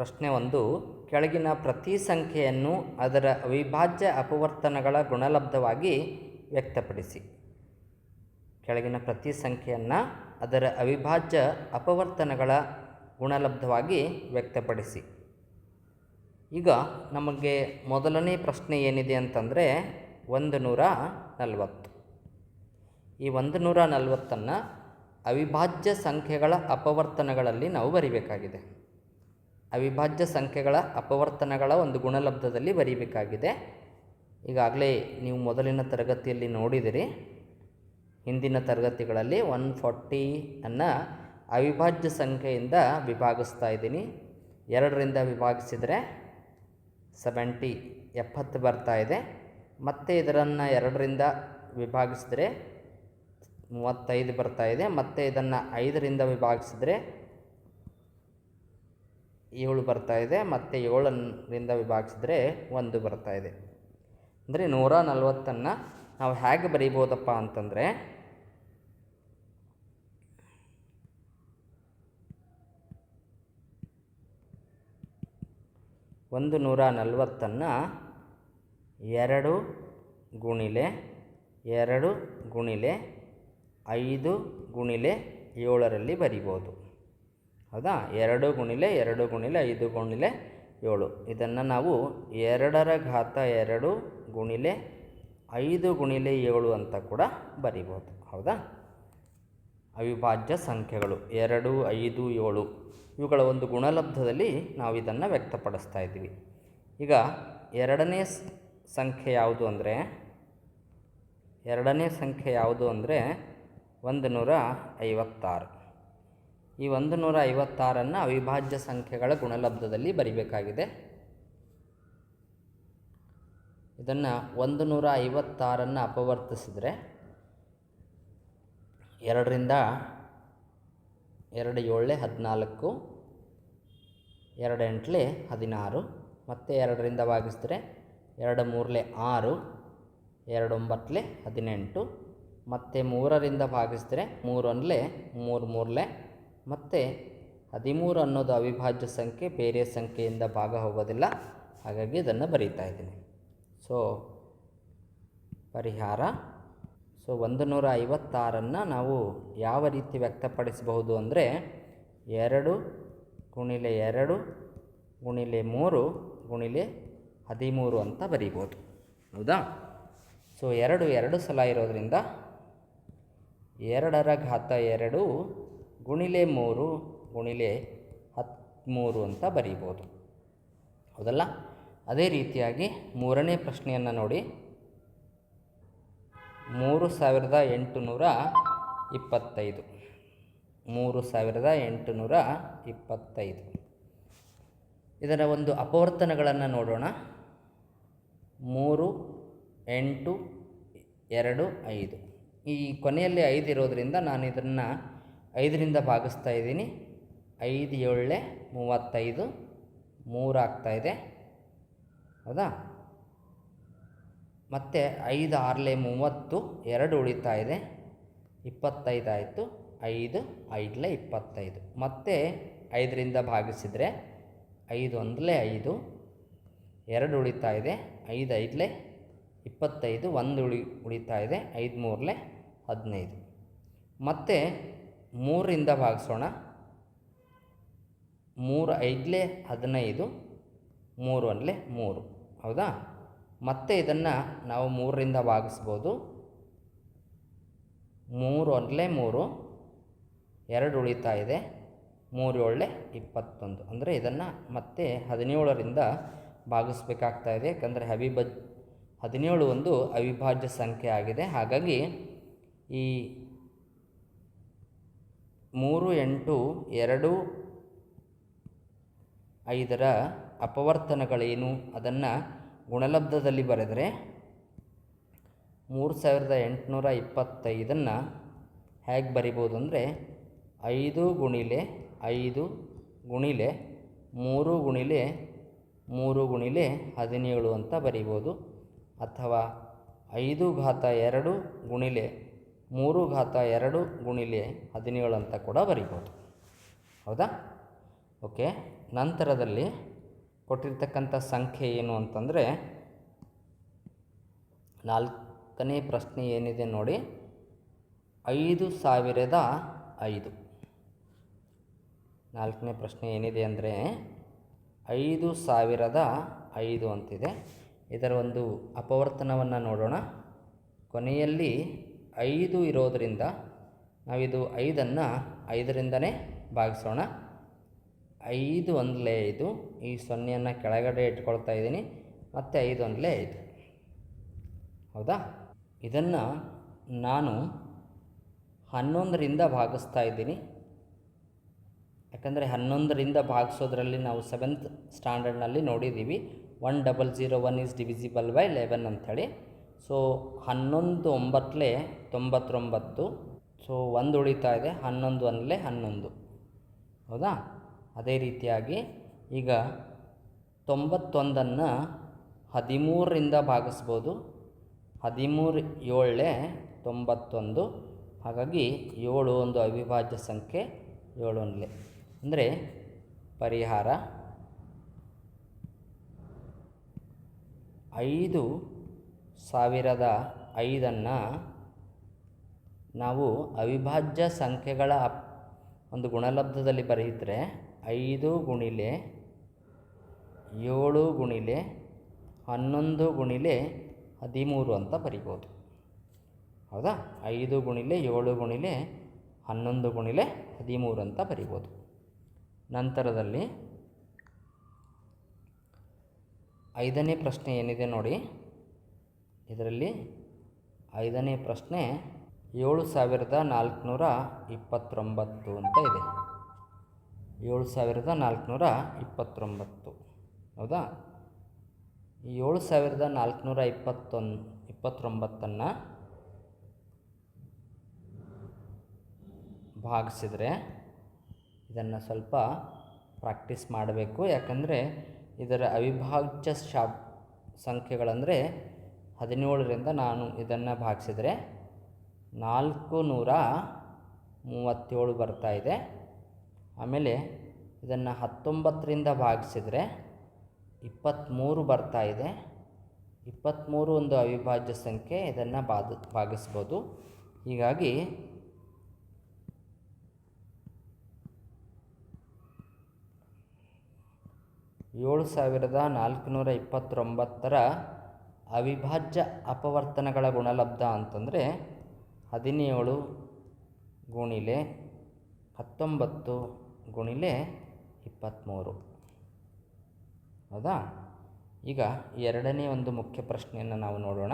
ಪ್ರಶ್ನೆ ಒಂದು, ಕೆಳಗಿನ ಪ್ರತಿ ಸಂಖ್ಯೆಯನ್ನು ಅದರ ಅವಿಭಾಜ್ಯ ಅಪವರ್ತನಗಳ ಗುಣಲಬ್ಧವಾಗಿ ವ್ಯಕ್ತಪಡಿಸಿ. ಕೆಳಗಿನ ಪ್ರತಿ ಸಂಖ್ಯೆಯನ್ನು ಅದರ ಅವಿಭಾಜ್ಯ ಅಪವರ್ತನಗಳ ಗುಣಲಬ್ಧವಾಗಿ ವ್ಯಕ್ತಪಡಿಸಿ. ಈಗ ನಮಗೆ ಮೊದಲನೇ ಪ್ರಶ್ನೆ ಏನಿದೆ ಅಂತಂದರೆ, ಒಂದು ನೂರ ನಲವತ್ತು. ಈ ಒಂದು ನೂರ ನಲವತ್ತನ್ನು ಅವಿಭಾಜ್ಯ ಸಂಖ್ಯೆಗಳ ಅಪವರ್ತನಗಳಲ್ಲಿ ನಾವು ಬರಿಬೇಕಾಗಿದೆ. ಅವಿಭಾಜ್ಯ ಸಂಖ್ಯೆಗಳ ಅಪವರ್ತನಗಳ ಒಂದು ಗುಣಲಬ್ಧದಲ್ಲಿ ಬರೀಬೇಕಾಗಿದೆ. ಈಗಾಗಲೇ ನೀವು ಮೊದಲಿನ ತರಗತಿಯಲ್ಲಿ ನೋಡಿದಿರಿ. ಹಿಂದಿನ ತರಗತಿಗಳಲ್ಲಿ ಒನ್ ಫಾರ್ಟಿಯನ್ನು ಅವಿಭಾಜ್ಯ ಸಂಖ್ಯೆಯಿಂದ ವಿಭಾಗಿಸ್ತಾ ಇದ್ದೀನಿ. ಎರಡರಿಂದ ವಿಭಾಗಿಸಿದರೆ ಸೆವೆಂಟಿ, ಎಪ್ಪತ್ತು ಬರ್ತಾ ಇದೆ. ಮತ್ತು ಇದರನ್ನು ಎರಡರಿಂದ ವಿಭಾಗಿಸಿದರೆ ಮೂವತ್ತೈದು ಬರ್ತಾ ಇದೆ. ಮತ್ತು ಇದನ್ನು ಐದರಿಂದ ವಿಭಾಗಿಸಿದರೆ ಏಳು ಬರ್ತಾ ಇದೆ ಮತ್ತು ಏಳರಿಂದ ವಿಭಾಗಿಸಿದ್ರೆ ಒಂದು ಬರ್ತಾ ಇದೆ. ಅಂದರೆ ನೂರ ನಲವತ್ತನ್ನು ನಾವು ಹೇಗೆ ಬರೀಬೋದಪ್ಪ ಅಂತಂದರೆ, ಒಂದು ನೂರ ನಲವತ್ತನ್ನು ಎರಡು ಗುಣಿಲೆ ಎರಡು ಗುಣಿಲೆ ಐದು ಗುಣಿಲೆ ಏಳರಲ್ಲಿ ಬರಿಬೋದು. ಹೌದಾ? ಎರಡು ಗುಣಿಲೆ ಎರಡು ಗುಣಿಲೆ ಐದು ಗುಣಿಲೆ ಏಳು. ಇದನ್ನು ನಾವು ಎರಡರ ಘಾತ ಎರಡು ಗುಣಿಲೆ ಐದು ಗುಣಿಲೆ ಏಳು ಅಂತ ಕೂಡ ಬರಿಬೋದು. ಹೌದಾ? ಅವಿಭಾಜ್ಯ ಸಂಖ್ಯೆಗಳು ಎರಡು, ಐದು, ಏಳು. ಇವುಗಳ ಒಂದು ಗುಣಲಬ್ಧದಲ್ಲಿ ನಾವು ಇದನ್ನು ವ್ಯಕ್ತಪಡಿಸ್ತಾ ಇದ್ದೀವಿ. ಈಗ ಎರಡನೇ ಸಂಖ್ಯೆ ಯಾವುದು ಅಂದರೆ, ಎರಡನೇ ಸಂಖ್ಯೆ ಯಾವುದು ಅಂದರೆ ಒಂದು ನೂರ ಐವತ್ತಾರು. ಈ ಒಂದು ನೂರ ಐವತ್ತಾರನ್ನು ಅವಿಭಾಜ್ಯ ಸಂಖ್ಯೆಗಳ ಗುಣಲಬ್ಧದಲ್ಲಿ ಬರಿಬೇಕಾಗಿದೆ. ಇದನ್ನು ಒಂದು ನೂರ ಐವತ್ತಾರನ್ನು ಅಪವರ್ತಿಸಿದರೆ ಎರಡರಿಂದ ಎರಡು ಏಳು ಹದಿನಾಲ್ಕು, ಎರಡು ಎಂಟ್ಲೆ ಹದಿನಾರು, ಮತ್ತು ಎರಡರಿಂದ ಭಾಗಿಸಿದ್ರೆ ಎರಡು ಮೂರಲೆ ಆರು, ಎರಡು ಒಂಬತ್ತಲೆ ಹದಿನೆಂಟು, ಮತ್ತು ಮೂರರಿಂದ ಭಾಗಿಸಿದ್ರೆ ಮೂರೊಂದಲೆ ಮೂರು ಮೂರಲೆ ಮತ್ತು ಹದಿಮೂರು ಅನ್ನೋದು ಅವಿಭಾಜ್ಯ ಸಂಖ್ಯೆ ಬೇರೆ ಸಂಖ್ಯೆಯಿಂದ ಭಾಗ ಹೋಗೋದಿಲ್ಲ. ಹಾಗಾಗಿ ಇದನ್ನು ಬರೀತಾ ಇದ್ದೀನಿ. ಸೊ ಪರಿಹಾರ. ಸೊ ಒಂದು ನೂರ ಐವತ್ತಾರನ್ನು ನಾವು ಯಾವ ರೀತಿ ವ್ಯಕ್ತಪಡಿಸಬಹುದು ಅಂದರೆ ಎರಡು ಗುಣಿಲೆ ಎರಡು ಗುಣಿಲೆ ಮೂರು ಗುಣಿಲೆ ಹದಿಮೂರು ಅಂತ ಬರೀಬೋದು. ಹೌದಾ? ಸೊ ಎರಡು ಎರಡು ಸಲ ಇರೋದರಿಂದ ಎರಡರ ಘಾತ ಎರಡು ಗುಣಿಲೆ ಮೂರು, ಗುಣಿಲೆ ಹತ್ತ್ಮೂರು ಅಂತ ಬರೀಬೋದು. ಹೌದಲ್ಲ? ಅದೇ ರೀತಿಯಾಗಿ ಮೂರನೇ ಪ್ರಶ್ನೆಯನ್ನು ನೋಡಿ. ಮೂರು ಸಾವಿರದ ಎಂಟುನೂರ ಇಪ್ಪತ್ತೈದು. ಮೂರು ಸಾವಿರದ ಎಂಟುನೂರ ಇಪ್ಪತ್ತೈದು. ಇದರ ಒಂದು ಅಪವರ್ತನಗಳನ್ನು ನೋಡೋಣ. ಮೂರು, ಎಂಟು, ಎರಡು, ಐದು. ಈ ಕೊನೆಯಲ್ಲಿ ಐದು ಇರೋದರಿಂದ ನಾನು ಇದನ್ನು ಐದರಿಂದ ಭಾಗಿಸ್ತಾ ಇದ್ದೀನಿ. ಐದು ಏಳಲೆ ಮೂವತ್ತೈದು ಮೂರು ಇದೆ. ಹೌದಾ? ಮತ್ತು ಐದು ಆರಲೆ ಮೂವತ್ತು ಎರಡು ಉಳಿತಾ ಇದೆ. ಇಪ್ಪತ್ತೈದು ಆಯಿತು. ಐದು ಐದಲೆ ಇಪ್ಪತ್ತೈದು. ಮತ್ತು ಐದರಿಂದ ಭಾಗಿಸಿದರೆ ಐದು ಒಂದಲೇ ಐದು ಎರಡು ಉಳಿತಾ ಇದೆ. ಐದು ಐದಲೆ ಇಪ್ಪತ್ತೈದು ಒಂದು ಉಳಿ, ಉಳಿತಾ ಇದೆ. ಐದು ಮೂರಲೆ ಹದಿನೈದು. ಮತ್ತು ಮೂರರಿಂದ ಭಾಗಿಸೋಣ. ಮೂರು ಐದಲೇ ಹದಿನೈದು, ಮೂರು ಅಲ್ಲೇ ಮೂರು. ಹೌದಾ? ಮತ್ತೆ ಇದನ್ನು ನಾವು ಮೂರರಿಂದ ಭಾಗಿಸ್ಬೋದು. ಮೂರು ಅಲ್ಲೇ ಮೂರು, ಎರಡು ಉಳಿತಾ ಇದೆ. ಮೂರು ಏಳೆ ಇಪ್ಪತ್ತೊಂದು. ಅಂದರೆ ಇದನ್ನು ಮತ್ತೆ ಹದಿನೇಳರಿಂದ ಭಾಗಿಸ್ಬೇಕಾಗ್ತಾ ಇದೆ. ಯಾಕಂದರೆ ಅವಿಭಜ್ ಹದಿನೇಳು ಒಂದು ಅವಿಭಾಜ್ಯ ಸಂಖ್ಯೆ ಆಗಿದೆ. ಹಾಗಾಗಿ ಈ ಮೂರು ಎಂಟು ಎರಡು ಐದರ ಅಪವರ್ತನಗಳೇನು? ಅದನ್ನು ಗುಣಲಬ್ಧದಲ್ಲಿ ಬರೆದರೆ ಮೂರು ಸಾವಿರದ ಎಂಟುನೂರ ಇಪ್ಪತ್ತೈದನ್ನು ಹೇಗೆ ಬರಿಬೋದು ಅಂದರೆ ಐದು ಗುಣಿಲೆ ಐದು ಗುಣಿಲೆ ಮೂರು ಗುಣಿಲೆ ಮೂರು ಗುಣಿಲೆ ಹದಿನೇಳು ಅಂತ ಬರಿಬೋದು. ಅಥವಾ ಐದು ಘಾತ ಎರಡು ಗುಣಿಲೆ ಮೂರು ಘಾತ ಎರಡು ಗುಣಿಲೆ ಹದಿನೇಳು ಅಂತ ಕೂಡ ಬರಿಬೋದು. ಹೌದಾ? ಓಕೆ, ನಂತರದಲ್ಲಿ ಕೊಟ್ಟಿರ್ತಕ್ಕಂಥ ಸಂಖ್ಯೆ ಏನು ಅಂತಂದರೆ ನಾಲ್ಕನೇ ಪ್ರಶ್ನೆ ಏನಿದೆ ನೋಡಿ. ಐದು ಸಾವಿರದ ಐದು. ನಾಲ್ಕನೇ ಪ್ರಶ್ನೆ ಏನಿದೆ ಅಂದರೆ ಐದು ಸಾವಿರದ ಐದು ಅಂತಿದೆ. ಇದರ ಒಂದು ಅಪವರ್ತನವನ್ನು ನೋಡೋಣ. ಕೊನೆಯಲ್ಲಿ ಐದು ಇರೋದರಿಂದ ನಾವಿದು ಐದನ್ನು ಐದರಿಂದನೇ ಭಾಗಿಸೋಣ. ಐದು ಒಂದಲೇ ಐದು. ಈ ಸೊನ್ನೆಯನ್ನು ಕೆಳಗಡೆ ಇಟ್ಕೊಳ್ತಾ ಇದ್ದೀನಿ. ಮತ್ತು ಐದು ಒಂದಲೇ ಐದು. ಹೌದಾ? ಇದನ್ನು ನಾನು ಹನ್ನೊಂದರಿಂದ ಭಾಗಿಸ್ತಾ ಇದ್ದೀನಿ. ಯಾಕಂದರೆ ಹನ್ನೊಂದರಿಂದ ಭಾಗಿಸೋದ್ರಲ್ಲಿ ನಾವು ಸೆವೆಂತ್ ಸ್ಟ್ಯಾಂಡರ್ಡ್ನಲ್ಲಿ ನೋಡಿದ್ದೀವಿ. One double zero one is divisible by eleven ಅಂಥೇಳಿ. ಸೊ ಹನ್ನೊಂದು ಒಂಬತ್ತಲೇ ತೊಂಬತ್ತೊಂಬತ್ತು. ಸೊ ಒಂದು ಉಳಿತಾ ಇದೆ, ಹನ್ನೊಂದು ಒಂದಲೇ ಹನ್ನೊಂದು. ಹೌದಾ? ಅದೇ ರೀತಿಯಾಗಿ ಈಗ ತೊಂಬತ್ತೊಂದನ್ನು ಹದಿಮೂರರಿಂದ ಭಾಗಿಸ್ಬೋದು. ಹದಿಮೂರು ಏಳೇ ತೊಂಬತ್ತೊಂದು. ಹಾಗಾಗಿ ಏಳು ಒಂದು ಅವಿಭಾಜ್ಯ ಸಂಖ್ಯೆ ಏಳು ಒಂದಲೇ ಅಂದರೆ ಪರಿಹಾರ ಐದು ಸಾವಿರದ ಐದನ್ನು ನಾವು ಅವಿಭಾಜ್ಯ ಸಂಖ್ಯೆಗಳ ಒಂದು ಗುಣಲಬ್ಧದಲ್ಲಿ ಬರೆಯಿದ್ರೆ ಐದು ಗುಣಿಲೆ ಏಳು ಗುಣಿಲೆ ಹನ್ನೊಂದು ಗುಣಿಲೆ ಹದಿಮೂರು ಅಂತ ಬರಿಬೋದು. ಹೌದಾ? ಐದು ಗುಣಿಲೆ ಏಳು ಗುಣಿಲೆ ಹನ್ನೊಂದು ಗುಣಿಲೆ ಹದಿಮೂರು ಅಂತ ಬರಿಬೋದು. ನಂತರದಲ್ಲಿ ಐದನೇ ಪ್ರಶ್ನೆ ಏನಿದೆ ನೋಡಿ. ಇದರಲ್ಲಿ ಐದನೇ ಪ್ರಶ್ನೆ ಏಳು ಸಾವಿರದ ನಾಲ್ಕುನೂರ ಇಪ್ಪತ್ತೊಂಬತ್ತು ಅಂತ ಇದೆ. ಏಳು ಸಾವಿರದ ನಾಲ್ಕುನೂರ ಇಪ್ಪತ್ತೊಂಬತ್ತು. ಹೌದಾ? ಏಳು ಸಾವಿರದ ನಾಲ್ಕುನೂರ ಇಪ್ಪತ್ತೊಂದು ಇಪ್ಪತ್ತೊಂಬತ್ತನ್ನು ಭಾಗಿಸಿದರೆ ಇದನ್ನು ಸ್ವಲ್ಪ ಪ್ರಾಕ್ಟೀಸ್ ಮಾಡಬೇಕು. ಯಾಕಂದರೆ ಇದರ ಅವಿಭಾಜ್ಯ ಶಾ ಸಂಖ್ಯೆಗಳಂದರೆ ಹದಿನೇಳರಿಂದ ನಾನು ಇದನ್ನು ಭಾಗಿಸಿದರೆ ನಾಲ್ಕು ನೂರ ಮೂವತ್ತೇಳು ಬರ್ತಾ ಇದೆ. ಆಮೇಲೆ ಇದನ್ನು ಹತ್ತೊಂಬತ್ತರಿಂದ ಭಾಗಿಸಿದರೆ ಇಪ್ಪತ್ತ್ಮೂರು ಬರ್ತಾ ಇದೆ. ಇಪ್ಪತ್ತ್ಮೂರು ಒಂದು ಅವಿಭಾಜ್ಯ ಸಂಖ್ಯೆ ಇದನ್ನು ಬಾದ, ಭಾಗಿಸ್ಬೋದು. ಹೀಗಾಗಿ ಏಳು ಸಾವಿರದ ನಾಲ್ಕುನೂರ ಇಪ್ಪತ್ತೊಂಬತ್ತರ ಅವಿಭಾಜ್ಯ ಅಪವರ್ತನಗಳ ಗುಣಲಬ್ಧ ಅಂತಂದರೆ ಹದಿನೇಳು ಗುಣಿಲೆ ಹತ್ತೊಂಬತ್ತು ಗುಣಿಲೆ ಇಪ್ಪತ್ತ್ಮೂರು ಹೌದಾ? ಈಗ ಎರಡನೇ ಒಂದು ಮುಖ್ಯ ಪ್ರಶ್ನೆಯನ್ನು ನಾವು ನೋಡೋಣ.